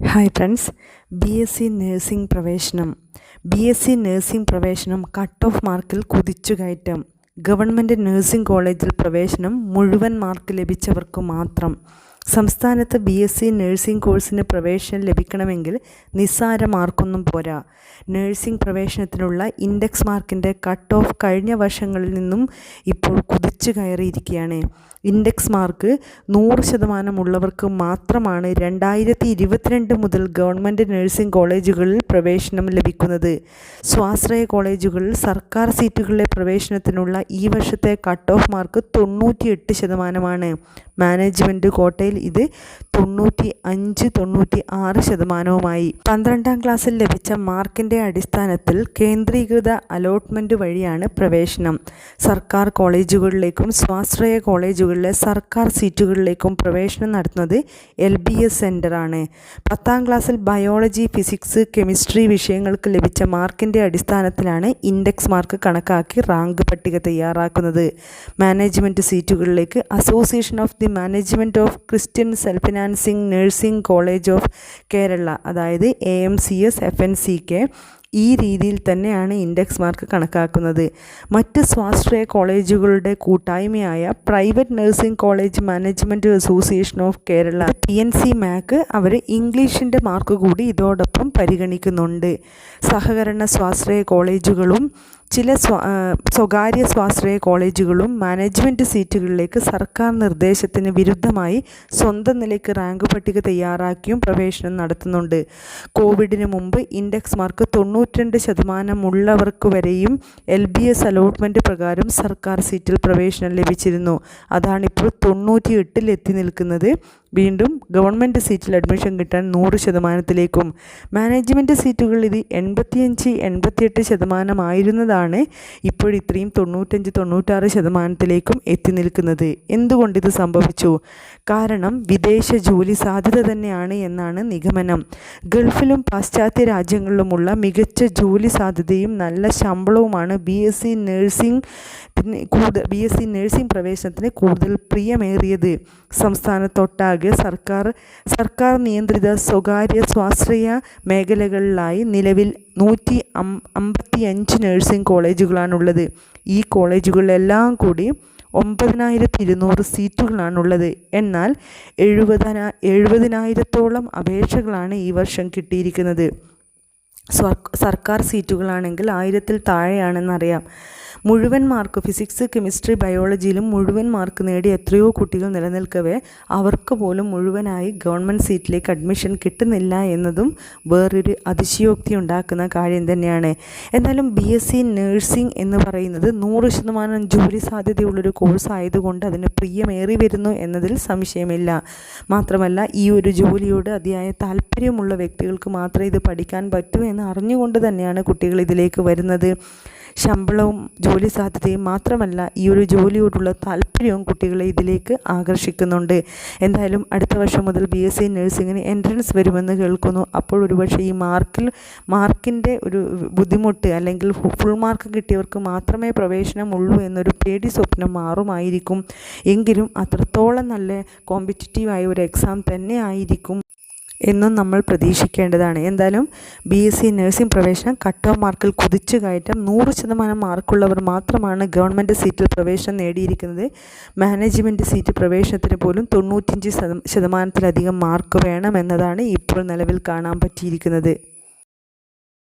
Hi friends B S C nursing പ്രവേശനം. B S C nursing പ്രവേശനം cut off മാർക്കിൽ കുതിച്ചുകയറ്റം ഗവൺമെന്റ് നേഴ്സിംഗ് കോളേജിൽ പ്രവേശനം മുഴുവൻ മാർക്ക് ലഭിച്ചവർക്ക് മാത്രം. സംസ്ഥാനത്ത് ബി എസ് സി നഴ്സിംഗ് കോഴ്സിന് പ്രവേശനം ലഭിക്കണമെങ്കിൽ നിസ്സാര മാർക്കൊന്നും പോരാ. നഴ്സിംഗ് പ്രവേശനത്തിനുള്ള ഇൻഡെക്സ് മാർക്കിന്റെ കട്ട് ഓഫ് കഴിഞ്ഞ വർഷങ്ങളിൽ നിന്നും ഇപ്പോൾ കുതിച്ചു കയറിയിരിക്കുകയാണ്. ഇൻഡെക്സ് മാർക്ക് നൂറ് ശതമാനമുള്ളവർക്ക് മാത്രമാണ് രണ്ടായിരത്തി ഇരുപത്തിരണ്ട് മുതൽ ഗവൺമെന്റ് നഴ്സിംഗ് കോളേജുകളിൽ പ്രവേശനം ലഭിക്കുന്നത്. സ്വാശ്രയ കോളേജുകളിൽ സർക്കാർ സീറ്റുകളിലെ പ്രവേശനത്തിനുള്ള ഈ വർഷത്തെ കട്ട് ഓഫ് മാർക്ക് തൊണ്ണൂറ്റിയെട്ട് ശതമാനമാണ്. മാനേജ്മെന്റ് കോട്ടയിൽ ഇത് തൊണ്ണൂറ്റി അഞ്ച് തൊണ്ണൂറ്റി ആറ് ശതമാനവുമായി. പന്ത്രണ്ടാം ക്ലാസ്സിൽ ലഭിച്ച മാർക്കിന്റെ അടിസ്ഥാനത്തിൽ കേന്ദ്രീകൃത അലോട്ട്മെന്റ് വഴിയാണ് പ്രവേശനം. സർക്കാർ കോളേജുകളിലേക്കും സ്വാശ്രയ കോളേജുകളിലെ സർക്കാർ സീറ്റുകളിലേക്കും പ്രവേശനം നടത്തുന്നത് എൽ ബി എസ് സെന്ററാണ് പത്താം ക്ലാസ്സിൽ ബയോളജി ഫിസിക്സ് കെമിസ്ട്രി വിഷയങ്ങൾക്ക് ലഭിച്ച മാർക്കിന്റെ അടിസ്ഥാനത്തിലാണ് ഇൻഡെക്സ് മാർക്ക് കണക്കാക്കി റാങ്ക് പട്ടിക തയ്യാറാക്കുന്നത്. Management സീറ്റുകളിലേക്ക് association of the management of Christian self financing nursing college of Kerala അതായത് A M C S F N C K ഈ രീതിയിൽ തന്നെയാണ് ഇൻഡെക്സ് മാർക്ക് കണക്കാക്കുന്നത്. മറ്റ് സ്വാശ്രയ കോളേജുകളുടെ കൂട്ടായ്മയായ private nursing college management association of Kerala P N C MAC അവർ ഇംഗ്ലീഷിന്റെ മാർക്ക് കൂടി ഇതോടൊപ്പം പരിഗണിക്കുന്നുണ്ട്. സഹകരണ സ്വാശ്രയ കോളേജുകളും ചില സ്വകാര്യ സ്വാശ്രയ കോളേജുകളും മാനേജ്മെന്റ് സീറ്റുകളിലേക്ക് സർക്കാർ നിർദ്ദേശത്തിന് വിരുദ്ധമായി സ്വന്തം നിലയ്ക്ക് റാങ്ക് പട്ടിക തയ്യാറാക്കിയും പ്രവേശനം നടത്തുന്നുണ്ട്. കോവിഡിന് മുമ്പ് ഇൻഡെക്സ് മാർക്ക് തൊണ്ണൂറ്റിരണ്ട് ശതമാനമുള്ളവർക്ക് വരെയും എൽ ബി എസ് അലോട്ട്മെന്റ് പ്രകാരം സർക്കാർ സീറ്റിൽ പ്രവേശനം ലഭിച്ചിരുന്നു. അതാണിപ്പോൾ തൊണ്ണൂറ്റി എട്ടിൽ എത്തി നിൽക്കുന്നത്. വീണ്ടും ഗവൺമെന്റ് സീറ്റിൽ അഡ്മിഷൻ കിട്ടാൻ നൂറ് ശതമാനത്തിലേക്കും. മാനേജ്മെന്റ് സീറ്റുകളിൽ ഇത് എൺപത്തിയഞ്ച് എൺപത്തിയെട്ട് ശതമാനമായിരുന്നതാണ് ഇപ്പോഴിത്രയും തൊണ്ണൂറ്റഞ്ച് തൊണ്ണൂറ്റാറ് ശതമാനത്തിലേക്കും എത്തി നിൽക്കുന്നത്. എന്തുകൊണ്ടിത് സംഭവിച്ചു? കാരണം വിദേശ ജോലി സാധ്യത തന്നെയാണ് എന്നാണ് നിഗമനം. ഗൾഫിലും പാശ്ചാത്യ രാജ്യങ്ങളിലുമുള്ള മികച്ച ജോലി സാധ്യതയും നല്ല ശമ്പളവുമാണ് ബി എസ് സി നഴ്സിംഗ് കൂടുതൽ ബി എസ് സി നഴ്സിംഗ് പ്രവേശനത്തിന് കൂടുതൽ പ്രിയമേറിയത്. സംസ്ഥാനത്തൊട്ടാകെ സർക്കാർ സർക്കാർ നിയന്ത്രിത സ്വകാര്യ സ്വാശ്രയ മേഖലകളിലായി നിലവിൽ നൂറ്റി അമ്പത്തി അഞ്ച് നഴ്സിംഗ് കോളേജുകളാണുള്ളത്. ഈ കോളേജുകളിലെല്ലാം കൂടി ഒമ്പതിനായിരത്തി ഇരുന്നൂറ് സീറ്റുകളാണുള്ളത്. എന്നാൽ എഴുപതിനാ എഴുപതിനായിരത്തോളം അപേക്ഷകളാണ് ഈ വർഷം കിട്ടിയിരിക്കുന്നത്. സർക്കാർ സീറ്റുകളാണെങ്കിൽ ആയിരത്തിൽ താഴെയാണെന്നറിയാം. മുഴുവൻ മാർക്ക് ഫിസിക്സ് കെമിസ്ട്രി ബയോളജിയിലും മുഴുവൻ മാർക്ക് നേടി എത്രയോ കുട്ടികൾ നിലനിൽക്കവേ അവർക്ക് പോലും മുഴുവനായി ഗവൺമെന്റ് സീറ്റിലേക്ക് അഡ്മിഷൻ കിട്ടുന്നില്ല എന്നതും വേറൊരു അതിശയോക്തി ഉണ്ടാക്കുന്ന കാര്യം തന്നെയാണ്. എന്നാലും ബി എസ് സി നഴ്സിംഗ് എന്ന് പറയുന്നത് നൂറ് ശതമാനം ജോലി സാധ്യതയുള്ളൊരു കോഴ്സ് ആയതുകൊണ്ട് അതിന് പ്രിയമേറി വരുന്നു എന്നതിൽ സംശയമില്ല. മാത്രമല്ല ഈ ഒരു ജോലിയോട് അതിയായ താല്പര്യമുള്ള വ്യക്തികൾക്ക് മാത്രമേ ഇത് പഠിക്കാൻ പറ്റൂ എന്ന് അറിഞ്ഞുകൊണ്ട് തന്നെയാണ് കുട്ടികൾ ഇതിലേക്ക് വരുന്നത്. ശമ്പളവും ജോലി സാധ്യതയും മാത്രമല്ല ഈ ഒരു ജോലിയോടുള്ള താല്പര്യവും കുട്ടികളെ ഇതിലേക്ക് ആകർഷിക്കുന്നുണ്ട്. എന്തായാലും അടുത്ത വർഷം മുതൽ ബി എസ് സി നഴ്സിങ്ങിന് എൻട്രൻസ് വരുമെന്ന് കേൾക്കുന്നു. അപ്പോൾ ഒരുപക്ഷെ ഈ മാർക്കിൽ മാർക്കിന്റെ ഒരു ബുദ്ധിമുട്ട് അല്ലെങ്കിൽ ഫുൾ മാർക്ക് കിട്ടിയവർക്ക് മാത്രമേ പ്രവേശനമുള്ളൂ എന്നൊരു പേടി സ്വപ്നം മാറുമായിരിക്കും. എങ്കിലും അത്രത്തോളം നല്ല കോമ്പറ്റിറ്റീവായ ഒരു എക്സാം തന്നെ ആയിരിക്കും. എന്നും നമ്മൾ പ്രതീക്ഷിക്കേണ്ടതാണ്. എന്തായാലും ബി എസ് സി നഴ്സിംഗ് പ്രവേശനം കട്ട് ഓഫ് മാർക്കിൽ കുതിച്ചു കയറ്റം നൂറ് ശതമാനം മാർക്കുള്ളവർ മാത്രമാണ് ഗവൺമെന്റ് സീറ്റിൽ പ്രവേശനം നേടിയിരിക്കുന്നത്. മാനേജ്മെന്റ് സീറ്റ് പ്രവേശനത്തിന് പോലും തൊണ്ണൂറ്റഞ്ച് ശതമാനത്തിലധികം മാർക്ക് വേണമെന്നതാണ് ഇപ്പോൾ നിലവിൽ കാണാൻ പറ്റിയിരിക്കുന്നത്.